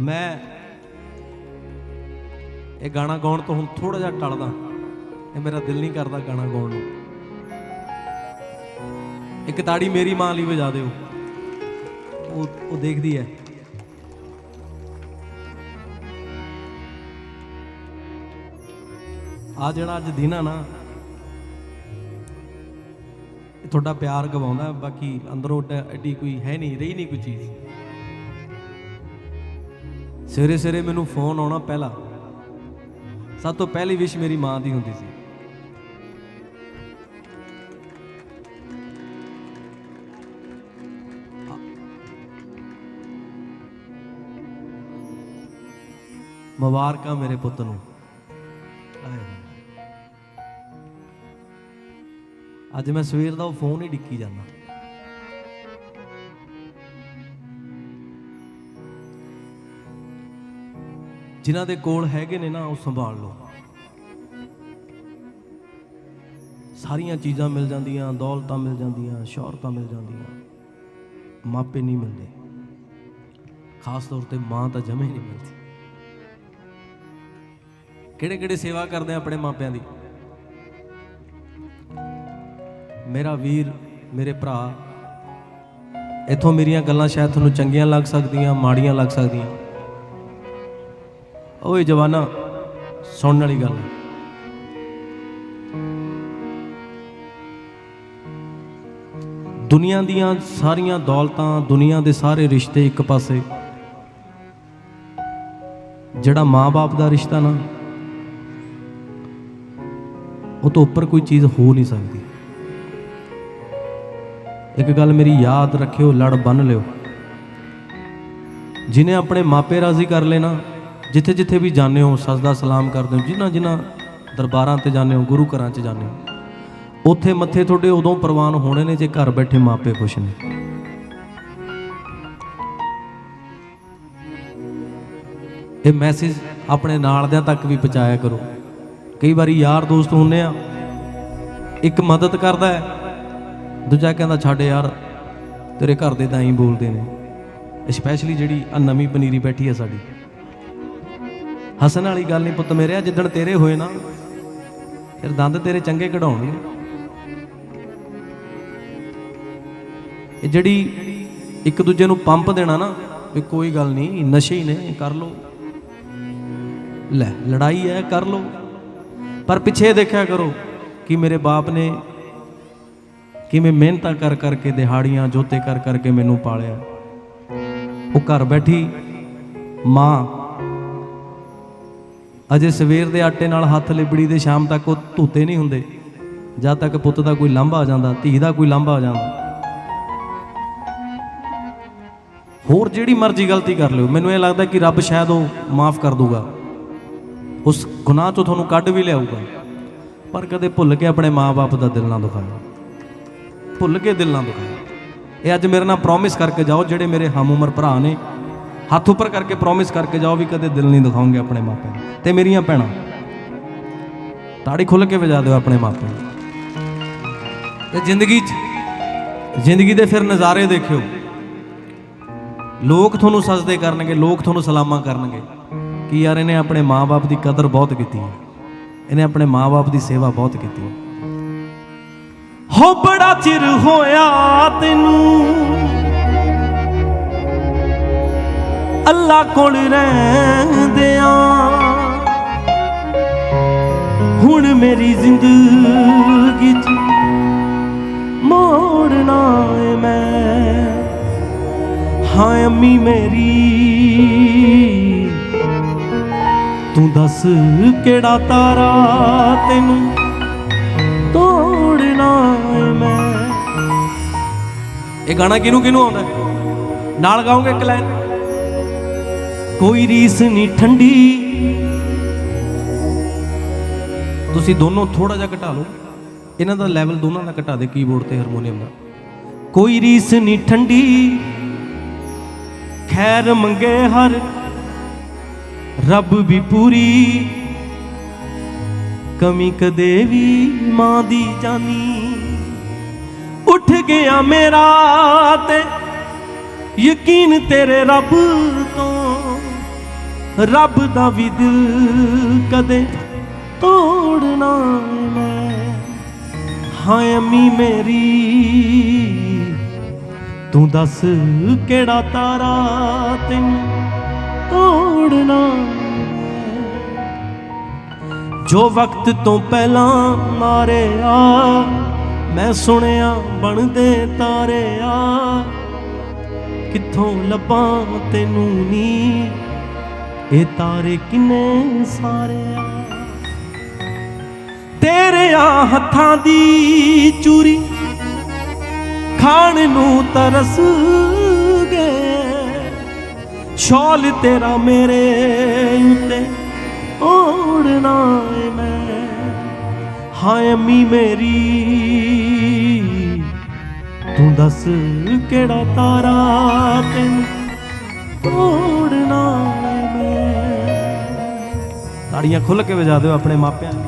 ਮੈਂ ਇਹ ਗਾਣਾ ਗਾਉਣ ਤੋਂ ਹੁਣ ਥੋੜਾ ਜਿਹਾ ਟਲਦਾ। ਇਹ ਮੇਰਾ ਦਿਲ ਨਹੀਂ ਕਰਦਾ ਗਾਣਾ ਗਾਉਣ ਨੂੰ। ਇੱਕ ਤਾੜੀ ਮੇਰੀ ਮਾਂ ਲਈ ਵਜਾ ਦਿਓ। ਉਹ ਉਹ ਦੇਖਦੀ ਹੈ। ਆ ਜਿਹੜਾ ਅੱਜ ਦਿਨ ਆ ਨਾ ਤੁਹਾਡਾ ਪਿਆਰ ਗਵਾਉਂਦਾ, ਬਾਕੀ ਅੰਦਰੋਂ ਐਡੀ ਕੋਈ ਹੈ ਨਹੀਂ, ਰਹੀ ਨਹੀਂ ਕੋਈ ਚੀਜ਼। ਸਵੇਰੇ ਸਵੇਰੇ ਮੈਨੂੰ ਫੋਨ ਆਉਣਾ ਪਹਿਲਾ। ਸਭ ਤੋਂ ਪਹਿਲੀ ਵਿਸ਼ ਮੇਰੀ ਮਾਂ ਦੀ ਹੁੰਦੀ ਸੀ। ਮੁਬਾਰਕਾਂ ਮੇਰੇ ਪੁੱਤ ਨੂੰ। ਅੱਜ ਮੈਂ ਸਵੇਰ ਦਾ ਉਹ ਫੋਨ ਹੀ ਡਿੱਕੀ ਜਾਂਦਾ। ਜਿਨ੍ਹਾਂ ਦੇ ਕੋਲ ਹੈਗੇ ਨੇ ਨਾ, ਉਹ ਸੰਭਾਲ ਲਓ। ਸਾਰੀਆਂ ਚੀਜ਼ਾਂ ਮਿਲ ਜਾਂਦੀਆਂ, ਦੌਲਤਾਂ ਮਿਲ ਜਾਂਦੀਆਂ, ਸ਼ੌਹਰਤਾਂ ਮਿਲ ਜਾਂਦੀਆਂ। ਮਾਪੇ ਨਹੀਂ ਮਿਲਦੇ। ਖਾਸ ਤੌਰ ਤੇ ਮਾਂ ਤਾਂ ਜਮੇ ਨਹੀਂ ਮਿਲਦੀ। ਕਿਹੜੇ ਕਿਹੜੇ ਸੇਵਾ ਕਰਦੇ ਆ ਆਪਣੇ ਮਾਪਿਆਂ ਦੀ? ਮੇਰਾ ਵੀਰ, ਮੇਰੇ ਭਰਾ, ਇਥੋਂ ਮੇਰੀਆਂ ਗੱਲਾਂ ਸ਼ਾਇਦ ਤੁਹਾਨੂੰ ਚੰਗੀਆਂ ਲੱਗ ਸਕਦੀਆਂ, ਮਾੜੀਆਂ ਲੱਗ ਸਕਦੀਆਂ। ਓਏ ਜਵਾਨਾ ਸੁਣਨ ਵਾਲੀ ਗੱਲ ਹੈ। ਦੁਨੀਆ ਦੀਆਂ ਸਾਰੀਆਂ ਦੌਲਤਾਂ, ਦੁਨੀਆ ਦੇ ਸਾਰੇ ਰਿਸ਼ਤੇ ਇੱਕ ਪਾਸੇ। ਜਿਹੜਾ ਮਾਂ-ਬਾਪ ਦਾ ਰਿਸ਼ਤਾ ਨਾ, ਉਹ ਤੋਂ ਉੱਪਰ ਕੋਈ ਚੀਜ਼ ਹੋ ਨਹੀਂ ਸਕਦੀ। ਇੱਕ ਗੱਲ ਮੇਰੀ ਯਾਦ ਰੱਖਿਓ, ਲੜ ਬੰਨ ਲਿਓ। ਜਿਨੇ ਆਪਣੇ ਮਾਪੇ ਰਾਜ਼ੀ ਕਰ ਲੈਣਾ ਜਿੱਥੇ ਜਿੱਥੇ ਵੀ ਜਾਂਦੇ ਹੋ, ਸਜਦਾ ਸਲਾਮ ਕਰਦੇ ਹੋ, ਜਿਨ੍ਹਾਂ ਜਿਨ੍ਹਾਂ ਦਰਬਾਰਾਂ ਤੇ ਜਾਂਦੇ ਹੋ, ਗੁਰੂ ਘਰਾਂ 'ਚ ਜਾਂਦੇ ਹੋ, ਉੱਥੇ ਮੱਥੇ ਤੁਹਾਡੇ ਉਦੋਂ ਪ੍ਰਵਾਨ ਹੋਣੇ ਨੇ ਜੇ ਘਰ ਬੈਠੇ ਮਾਪੇ ਖੁਸ਼ ਨੇ। ਇਹ ਮੈਸੇਜ ਆਪਣੇ ਨਾਲਦਿਆਂ ਤੱਕ ਵੀ ਪਹੁੰਚਾਇਆ ਕਰੋ। ਕਈ ਵਾਰੀ ਯਾਰ ਦੋਸਤ ਹੁੰਨੇ ਆ, ਇੱਕ ਮਦਦ ਕਰਦਾ ਹੈ, ਦੂਜਾ ਕਹਿੰਦਾ, ਛੱਡ ਯਾਰ, ਤੇਰੇ ਘਰ ਦੇ ਤਾਂ ਹੀ ਬੋਲਦੇ ਨੇ। ਸਪੈਸ਼ਲੀ ਜਿਹੜੀ ਆ ਨਵੀਂ ਪਨੀਰੀ ਬੈਠੀ ਆ ਸਾਡੀ। ਹੱਸਣ ਵਾਲੀ ਗੱਲ ਨਹੀਂ ਪੁੱਤ ਮੇਰੇ ਜਿੱਦਣ ਤੇਰੇ ਹੋਏ ਨਾ, ਫਿਰ ਦੰਦ ਤੇਰੇ ਚੰਗੇ ਕਢਾਉਣਗੇ। ਇਹ ਜਿਹੜੀ ਇੱਕ ਦੂਜੇ ਨੂੰ ਪੰਪ ਦੇਣਾ ਨਾ, ਵੀ ਕੋਈ ਗੱਲ ਨਹੀਂ ਨਸ਼ੇ ਹੀ ਨੇ ਕਰ ਲੋ ਲੈ, ਲੜਾਈ ਹੈ, ਕਰ ਲੋ ਪਰ ਪਿੱਛੇ ਦੇਖਿਆ ਕਰੋ ਕਿ ਮੇਰੇ ਬਾਪ ਨੇ ਕਿਵੇਂ ਮਿਹਨਤਾਂ ਕਰ ਕਰਕੇ, ਦਿਹਾੜੀਆਂ, ਜੋਤੇ ਕਰ ਕਰਕੇ ਮੈਨੂੰ ਪਾਲਿਆ। ਉਹ ਘਰ ਬੈਠੀ ਮਾਂ ਅਜੇ ਸਵੇਰ ਦੇ ਆਟੇ ਨਾਲ ਹੱਥ ਲਿਬੜੀ ਦੇ ਸ਼ਾਮ ਤੱਕ ਉਹ ਧੋਤੇ ਨਹੀਂ ਹੁੰਦੇ। ਜਦ ਤੱਕ ਪੁੱਤ ਦਾ ਕੋਈ ਲਾਂਭਾ ਆ ਜਾਂਦਾ, ਧੀ ਦਾ ਕੋਈ ਲਾਂਭਾ ਆ ਜਾਂਦਾ। ਹੋਰ ਜਿਹੜੀ ਮਰਜ਼ੀ ਗਲਤੀ ਕਰ ਲਿਓ। ਮੈਨੂੰ ਇਹ ਲੱਗਦਾ ਕਿ ਰੱਬ ਸ਼ਾਇਦ ਉਹ ਮਾਫ ਕਰ ਦੂਗਾ। ਉਸ ਗੁਨਾਹ ਤੋਂ ਤੁਹਾਨੂੰ ਕੱਢ ਵੀ ਲਿਆਊਗਾ। ਪਰ ਕਦੇ ਭੁੱਲ ਕੇ ਆਪਣੇ ਮਾਪੇ ਦਾ ਦਿਲ ਨਾ ਦੁਖਾਓ। ਭੁੱਲ ਕੇ ਦਿਲ ਨਾ ਦੁਖਾਓ। ਇਹ ਅੱਜ ਮੇਰੇ ਨਾਲ ਪ੍ਰੋਮਿਸ ਕਰਕੇ ਜਾਓ, ਜਿਹੜੇ ਮੇਰੇ ਹਮ ਉਮਰ ਭਰਾ ਨੇ ਹੱਥ ਉੱਪਰ ਕਰਕੇ ਪ੍ਰੋਮਿਸ ਕਰਕੇ ਜਾਓ ਵੀ ਕਦੇ ਦਿਲ ਨਹੀਂ ਦਿਖਾਉਂਗੇ ਆਪਣੇ ਮਾਪਿਆਂ ਨੂੰ। ਤੇ ਮੇਰੀਆਂ ਭੈਣਾਂ ਤਾੜੀ ਖੁੱਲ ਕੇ ਵਜਾ ਦਿਓ ਆਪਣੇ ਮਾਪਿਆਂ ਨੂੰ। ਤੇ ਜ਼ਿੰਦਗੀ 'ਚ, ਜ਼ਿੰਦਗੀ ਦੇ ਫਿਰ ਨਜ਼ਾਰੇ ਦੇਖਿਓ। ਲੋਕ ਤੁਹਾਨੂੰ ਸਜਦੇ ਕਰਨਗੇ, ਲੋਕ ਤੁਹਾਨੂੰ ਸਲਾਮਾਂ ਕਰਨਗੇ। ਕਿ ਯਾਰ, ਇਹਨੇ ਆਪਣੇ ਮਾਪੇ ਦੀ ਕਦਰ ਬਹੁਤ ਕੀਤੀ ਹੈ। ਇਹਨੇ ਆਪਣੇ ਮਾਪੇ ਦੀ ਸੇਵਾ ਬਹੁਤ ਕੀਤੀ ਹੈ। ਹੋ ਬੜਾ ਚਿਰ ਹੋਇਆ ਤੈਨੂੰ। ਅੱਲਾ ਕੋਲ ਰਹਿੰਦਿਆਂ। ਹੁਣ ਮੇਰੀ ਜ਼ਿੰਦਗੀ ਚ ਮੋੜਨਾ ਏ ਮੈਂ। ਹਾਂ, ਅੰਮੀ ਮੇਰੀ, ਤੂੰ ਦੱਸ ਕਿਹੜਾ ਤਾਰਾ ਤੈਨੂੰ ਤੋੜਨਾ ਏ ਮੈਂ। ਇਹ ਗਾਣਾ ਕਿਹਨੂੰ ਕਿਹਨੂੰ ਆਉਂਦਾ? ਨਾਲ ਗਾਉਂਗੇ ਇੱਕ ਲਾਈਨ? ਕੋਈ ਰੀਸ ਨਹੀਂ ਠੰਡੀ। ਤੁਸੀਂ ਦੋਨੋਂ ਥੋੜਾ ਜਿਹਾ ਘਟਾ ਲਓ। ਇਹਨਾਂ ਦਾ ਲੈਵਲ ਦੋਨਾਂ ਦਾ ਘਟਾ ਦੇ ਕੀਬੋਰਡ ਤੇ ਹਾਰਮੋਨੀਅਮ ਦਾ। ਕੋਈ ਰੀਸ ਨਹੀਂ ਠੰਡੀ। ਖੈਰ ਮੰਗੇ ਹਰ, ਰੱਬ ਵੀ ਪੂਰੀ। ਕਮੀ ਕਦੇ ਵੀ ਮਾਂ ਦੀ ਜਾਨੀ। ਉੱਠ ਗਿਆ ਮੇਰਾ ਤੇ ਯਕੀਨ ਤੇਰੇ ਰੱਬ ਤੋਂ। ਰੱਬ ਦਾ ਵੀ ਦਿਲ ਕਦੇ ਤੋੜਨਾ ਮੈਂ ਹਾਂ ਅੰਮੀ ਮੇਰੀ, ਤੂੰ ਦੱਸ ਕਿਹੜਾ ਤਾਰਾ ਤੈਨੂੰ ਤੋੜਨਾ ਜੋ ਵਕਤ ਤੋਂ ਪਹਿਲਾਂ ਮਾਰਿਆ, ਮੈਂ ਸੁਣਿਆ ਬਣਦੇ ਤਾਰੇ ਆ ਕਿੱਥੋਂ ਲੱਭਾਂ ਤੈਨੂੰ ਨੀ ਇਹ ਤਾਰੇ ਕਿੰਨੇ ਸਾਰੇ ਆ? ਤੇਰੇ ਆ ਹੱਥਾਂ ਦੀ ਚੂਰੀ, ਖਾਣ ਨੂੰ ਤਰਸ ਗਏ। ਸ਼ਾਲ ਤੇਰਾ ਮੇਰੇ ਉੱਤੇ ਓੜਨਾ ਏ ਮੈਂ। ਹਾਏ ਅੰਮੀ ਮੇਰੀ, ਤੂੰ ਦੱਸ ਕਿਹੜਾ ਤਾਰਾ ਤੈਨੂੰ ਤੋੜਨਾ ਤਾੜੀਆਂ ਖੁੱਲ ਕੇ ਵਜਾ ਦਿਓ ਆਪਣੇ ਮਾਪਿਆਂ ਨੂੰ।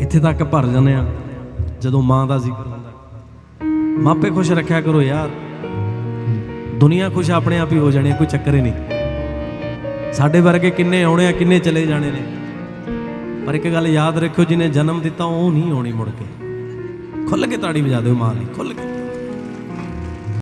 ਇੱਥੇ ਤੱਕ ਭਰ ਜਾਂਦੇ ਆ ਜਦੋਂ ਮਾਂ ਦਾ ਜ਼ਿਕਰ ਹੁੰਦਾ। ਮਾਪੇ ਖੁਸ਼ ਰੱਖਿਆ ਕਰੋ ਯਾਰ। ਦੁਨੀਆ ਖੁਸ਼ ਆਪਣੇ ਆਪ ਹੀ ਹੋ ਜਾਣੀ ਹੈ, ਕੋਈ ਚੱਕਰ ਹੀ ਨਹੀਂ। ਸਾਡੇ ਵਰਗੇ ਕਿੰਨੇ ਆਉਣੇ ਆ ਕਿੰਨੇ ਚਲੇ ਜਾਣੇ ਨੇ। ਪਰ ਇੱਕ ਗੱਲ ਯਾਦ ਰੱਖਿਓ ਜਿਹਨੇ ਜਨਮ ਦਿੱਤਾ ਉਹ ਨਹੀਂ ਆਉਣੀ ਮੁੜ ਕੇ। ਖੁੱਲ ਕੇ ਤਾੜੀ ਵਜਾ ਦਿਓ ਮਾਂ ਲਈ ਖੁੱਲ ਕੇ।